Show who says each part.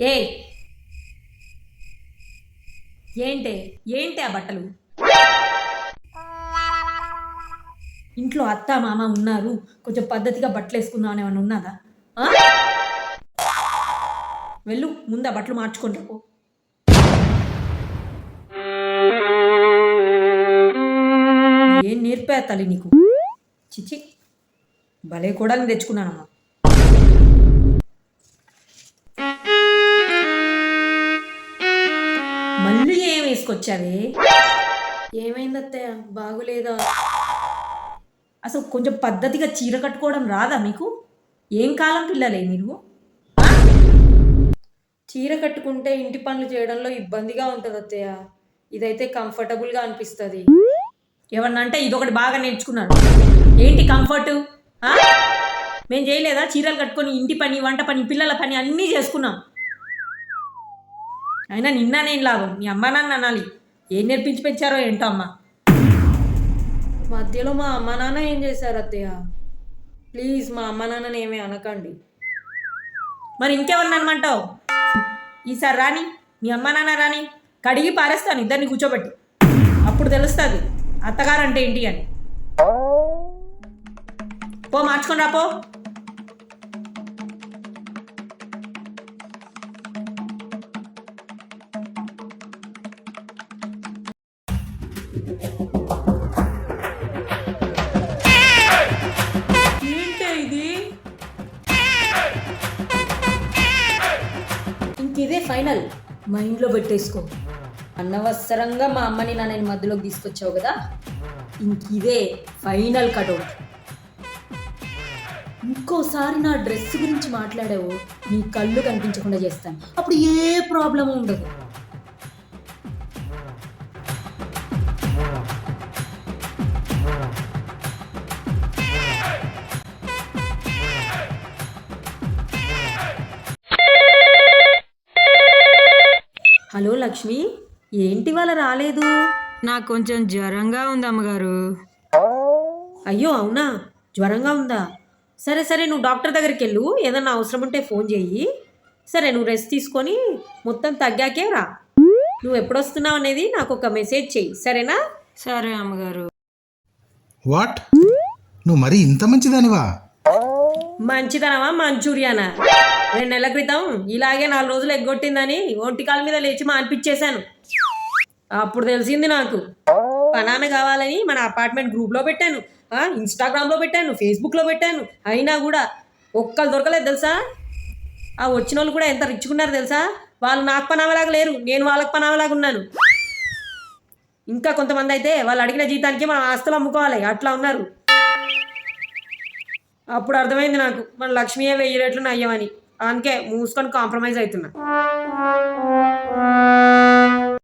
Speaker 1: ఏ ఏంటే ఏంటి ఆ బట్టలు? ఇంట్లో అత్త మామ ఉన్నారు. కొంచెం పద్ధతిగా బట్టలు వేసుకుందాం ఏమైనా ఉన్నదా? వెళ్ళు ముందా బట్టలు మార్చుకుంటా ఏం నేర్పేతాలి నీకు? చిచి భలే కూడా తెచ్చుకున్నానమ్మా. వేసుకొచ్చావే ఏమైంది అత్తయ్య బాగులేదా? అసలు కొంచెం పద్ధతిగా చీర కట్టుకోవడం రాదా మీకు? ఏం కాలం పిల్లలే మీరు? చీర కట్టుకుంటే ఇంటి పనులు చేయడంలో ఇబ్బందిగా ఉంటుంది అత్తయ్య ఇదైతే కంఫర్టబుల్గా అనిపిస్తుంది. ఎవరినంటే ఇదొకటి బాగా నేర్చుకున్నాను. ఏంటి కంఫర్ట్? మేము చేయలేదా? చీరలు కట్టుకొని ఇంటి పని వంట పని పిల్లల పని అన్నీ చేసుకున్నాం. అయినా నిన్న నేను లాభం? మీ అమ్మ నాన్న అనాలి. ఏం నేర్పించి పెంచారో ఏంటో అమ్మ? మధ్యలో మా అమ్మ నాన్న ఏం చేశారు అత్తయ్య? ప్లీజ్ మా అమ్మ నాన్నని ఏమీ అనకండి. మరి ఇంకెవరిని అనమంటావు? ఈసారి రాని మీ అమ్మ నాన్న రాని కడిగి పారేస్తాను ఇద్దరిని కూర్చోబెట్టి. అప్పుడు తెలుస్తుంది అత్తగారు అంటే ఏంటి అని. పో మార్చుకొని రా ఏంటే ఇది? ఇంకిదే ఫైనల్. మైండ్లో పెట్టేసుకో. అనవసరంగా మా అమ్మని నేను మధ్యలోకి తీసుకొచ్చావు కదా? ఇంకిదే ఫైనల్ కటౌట్. ఇంకోసారి నా డ్రెస్ గురించి మాట్లాడావు నీ కళ్ళు కనిపించకుండా చేస్తాను. అప్పుడు ఏ ప్రాబ్లం ఉండదు. హలో లక్ష్మి ఏంటి వాళ్ళ రాలేదు?
Speaker 2: నాకు కొంచెం జ్వరంగా ఉంది అమ్మగారు.
Speaker 1: అయ్యో అవునా? జ్వరంగా ఉందా? సరే సరే నువ్వు డాక్టర్ దగ్గరికి వెళ్ళు. ఏదన్నా అవసరం ఉంటే ఫోన్ చేయి. సరే నువ్వు రెస్ట్ తీసుకొని మొత్తం తగ్గాకే రా. నువ్వు ఎప్పుడు వస్తున్నావు అనేది నాకు ఒక మెసేజ్ చెయ్యి సరేనా?
Speaker 2: సరే అమ్మగారు.
Speaker 3: వాట్? నువ్వు మరీ ఇంత మంచిదానివా?
Speaker 1: మంచిదనమా మంచూరియానా? రెండు నెలల క్రితం ఇలాగే నాలుగు రోజులు ఎగ్గొట్టిందని ఒంటికాల మీద లేచి మాన్పించేశాను. అప్పుడు తెలిసింది నాకు. పనామె కావాలని మన అపార్ట్మెంట్ గ్రూప్లో పెట్టాను. ఇన్స్టాగ్రామ్లో పెట్టాను ఫేస్బుక్లో పెట్టాను. అయినా కూడా ఒక్కరు దొరకలేదు తెలుసా? ఆ వచ్చిన వాళ్ళు కూడా ఎంత రిచ్చుకున్నారు తెలుసా? వాళ్ళు నాకు పనామలాగా లేరు నేను వాళ్ళకి పనామలాగా ఉన్నాను. ఇంకా కొంతమంది అయితే వాళ్ళు అడిగిన జీతానికి మనం ఆస్తులు అమ్ముకోవాలి అట్లా ఉన్నారు. అప్పుడు అర్థమైంది నాకు. మన లక్ష్మీయే వెయ్యి రేట్లు నయ్యమని. అందుకే మూసుకొని కాంప్రమైజ్ అవుతున్నా.